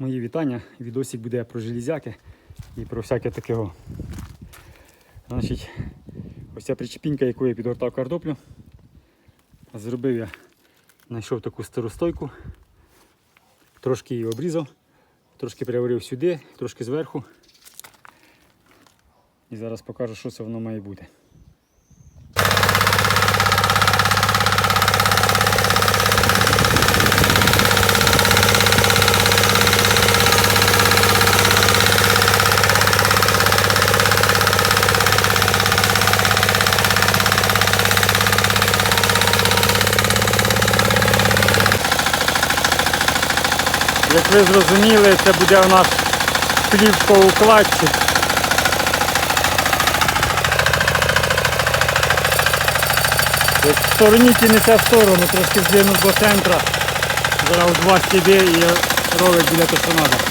Мої вітання. Відосик буде про железяки і про всяке таке. Значить, ось ця причепінька, яку я підгортав картоплю. Зробив я, знайшов таку стару стойку, трошки її обрізав, трошки переварив сюди, трошки зверху. І зараз покажу, що це воно має бути. Як ви зрозуміли, це буде у нас плівкоукладчик. Як в стороні ті несе в сторону, трошки здвинув до центра. Зараз у два стіби і робить біля того.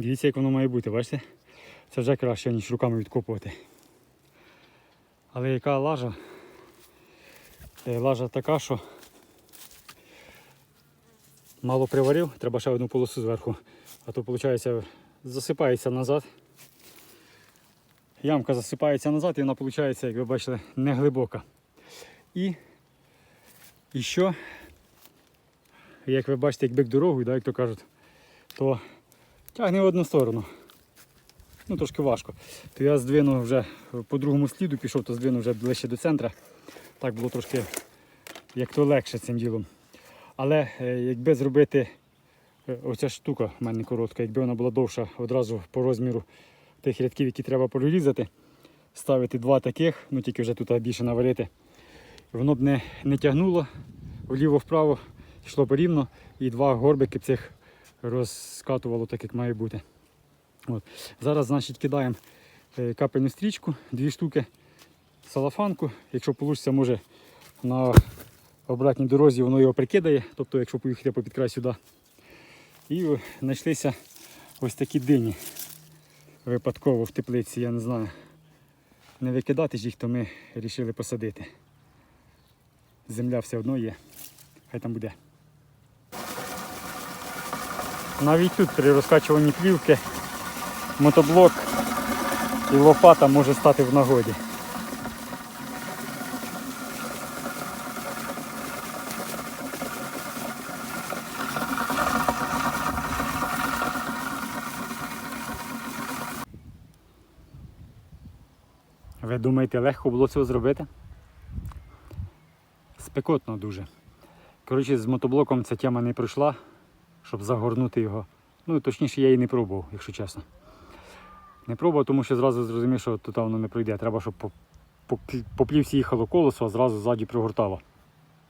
Дивіться, як воно має бути, бачите? Це вже краще, ніж руками відкопувати. Але яка лажа? Е, Лажа така, що мало приварив, треба ще одну полосу зверху, а то виходить засипається назад. Ямка засипається назад і вона виходить, як ви бачили, не глибока. І, і що, як ви бачите, як бик дорогою, да, як то кажуть, то Тягне в одну сторону. Ну, трошки важко. То я здвинув вже по другому сліду, пішов, то здвинув вже ближче до центра. Так було трошки як то легше цим ділом. Але е, якби зробити е, оця штука в мене коротка, якби вона була довша одразу по розміру тих рядків, які треба прорізати, ставити два таких, ну тільки вже тут більше наварити, воно б не, не тягнуло вліво-вправо, йшло б рівно і два горбики цих розкатувало так, як має бути. От. Зараз значить, кидаємо е, капельну стрічку, дві штуки, салафанку. Якщо вийде, може на обратній дорозі воно його прикидає, тобто якщо поїхати по підкрай сюди. І знайшлися ось такі дині випадково в теплиці, я не знаю. Не викидати ж їх, то ми вирішили посадити. Земля все одно є. Хай там буде. Навіть тут при розкачуванні плівки мотоблок і лопата може стати в нагоді. Ви думаєте, легко було цього зробити? Спекотно дуже. Коротше, з мотоблоком ця тема не пройшла щоб загорнути його. Ну, точніше, я її не пробував, якщо чесно. Не пробував, тому що зразу зрозумів, що тут воно не пройде. Треба, щоб по, по, плівці їхало колесо, а зразу ззаді пригортало.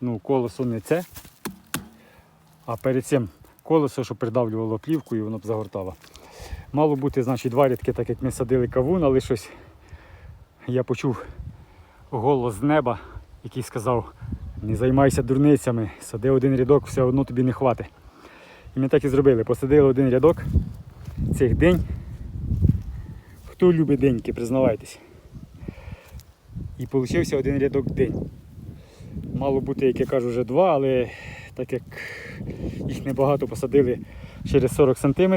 Ну, колесо не це. А перед цим колесо, що придавлювало плівку і воно б загортало. Мало бути, значить, два рядки, так як ми садили кавун, але щось я почув голос з неба, який сказав, не займайся дурницями, сади один рядок, все одно тобі не хватить. І ми так і зробили. Посадили один рядок цих день. Хто любить деньки, признавайтесь. І вийшов один рядок день. Мало бути, як я кажу, вже два, але так як їх небагато посадили через 40 см,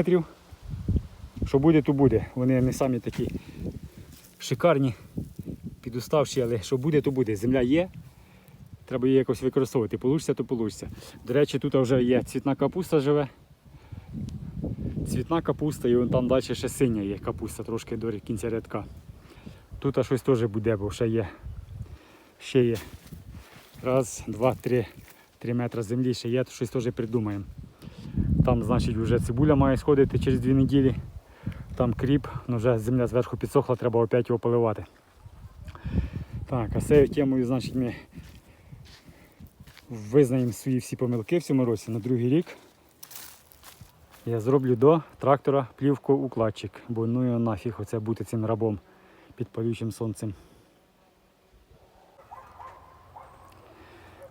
що буде, то буде. Вони не самі такі шикарні, підуставші, але що буде, то буде. Земля є, Треба її якось використовувати. Получиться, то получиться. До речі, тут вже є цвітна капуста живе. Цвітна капуста і вон там далі ще синя є капуста, трошки до кінця рядка. Тут щось теж буде, бо ще є ще є. Раз, два, три. Три метри землі ще є, то щось теж придумаємо. Там, значить, вже цибуля має сходити через дві неділі. Там кріп, ну вже земля зверху підсохла, треба опять його поливати. Так, а цією темою, значить, ми визнаємо свої всі помилки в цьому році на другий рік. Я зроблю до трактора плівку укладчик, бо ну його нафіг оце бути цим рабом під палючим сонцем.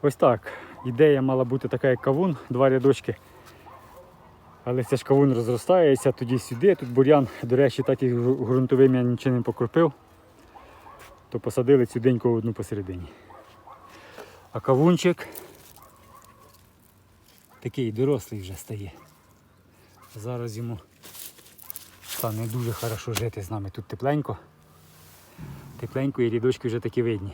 Ось так. Ідея мала бути така, як кавун, два рядочки. Але це ж кавун розростається туди-сюди. Тут бур'ян, до речі, так і ґрунтовим я нічим не покропив, то посадили цю деньку одну посередині. А кавунчик такий дорослий вже стає. Зараз йому стане дуже хорошо жити з нами. Тут тепленько. Тепленько і рідочки вже такі видні.